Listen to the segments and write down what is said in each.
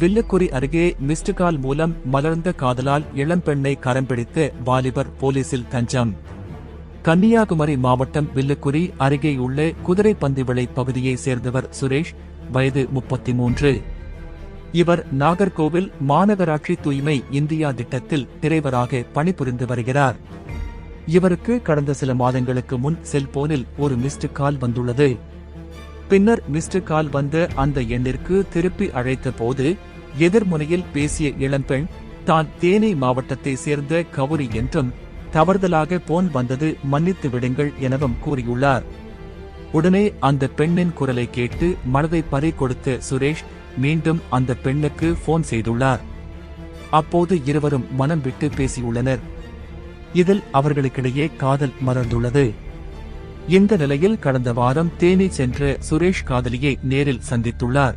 வில்லுக்குறி அருகே missed call மூலம் மலர்ந்த காதலால் இளம்பெண்ணை கரம்பிடித்து வாலிபர் போலீசில் தஞ்சம். கன்னியாகுமரி மாவட்டம் வில்லுக்குறி அருகேயுள்ள குதிரை பந்திவிளை பகுதியைச் சேர்ந்தவர் சுரேஷ் வயது முப்பத்தி மூன்று இவர் நாகர்கோவில் மாநகராட்சி தூய்மை இந்தியா திட்டத்தில் திரைவராக பணிபுரிந்து வருகிறார். இவருக்கு கடந்த சில மாதங்களுக்கு முன் செல்போனில் ஒரு மிஸ்டு கால் வந்துள்ளது. பின்னர் மிஸ்டு கால் வந்த அந்த எண்ணிற்கு திருப்பி அழைத்த போது எதிர்முனையில் பேசிய இளம்பெண் தான் தேனி மாவட்டத்தை சேர்ந்த கவுரி என்றும் தவறுதலாக போன் வந்தது மன்னித்து விடுங்கள் எனவும் கூறியுள்ளார். உடனே அந்த பெண்ணின் குரலை கேட்டு மனதை பறி கொடுத்த சுரேஷ் மீண்டும் அந்த பெண்ணுக்கு போன் செய்துள்ளார். அப்போது இருவரும் மனம் விட்டு பேசியுள்ளனர். இதில் அவர்களுக்கிடையே காதல் மலர்ந்துள்ளது. இந்த நிலையில் கடந்த வாரம் தேனி சென்ற சுரேஷ் காதலியை நேரில் சந்தித்துள்ளார்.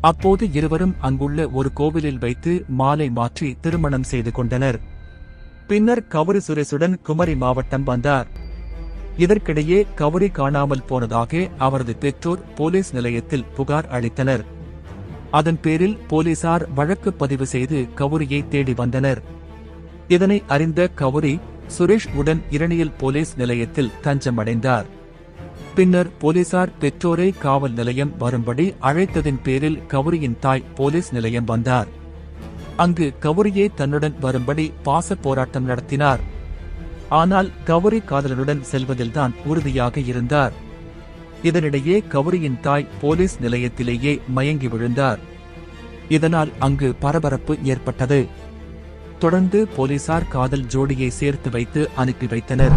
அப்போது இருவரும் அங்குள்ள ஒரு கோவிலில் வைத்து மாலை மாற்றி திருமணம் செய்து கொண்டனர். பின்னர் கவரி சுரேஷுடன் குமரி மாவட்டம் வந்தார். இதற்கிடையே கவுரி காணாமல் போனதாக அவரது பெற்றோர் போலீஸ் நிலையத்தில் புகார் அளித்தனர். அதன் பேரில் போலீசார் வழக்கு பதிவு செய்து கவுரியை தேடி வந்தனர். இதனை அறிந்த கவுரி சுரேஷ் உடன் இரணியல் போலீஸ் நிலையத்தில் தஞ்சமடைந்தார். பின்னர் போலீசார் பெற்றோரை காவல் நிலையம் வரும்படி அழைத்ததின் பேரில் கவுரியின் தாய் போலீஸ் நிலையம் வந்தார். அங்கு கவுரியே தன்னுடன் வரும்படி பாச போராட்டம் நடத்தினார். ஆனால் கவுரி காதலனுடன் செல்வதில்தான் உறுதியாக இருந்தார். இதனிடையே கவுரியின் தாய் போலீஸ் நிலையத்திலேயே மயங்கி விழுந்தார். இதனால் அங்கு பரபரப்பு ஏற்பட்டது. தொடர்ந்து போலீசார் காதல் ஜோடியை சேர்த்து வைத்து அனுப்பி வைத்தனர்.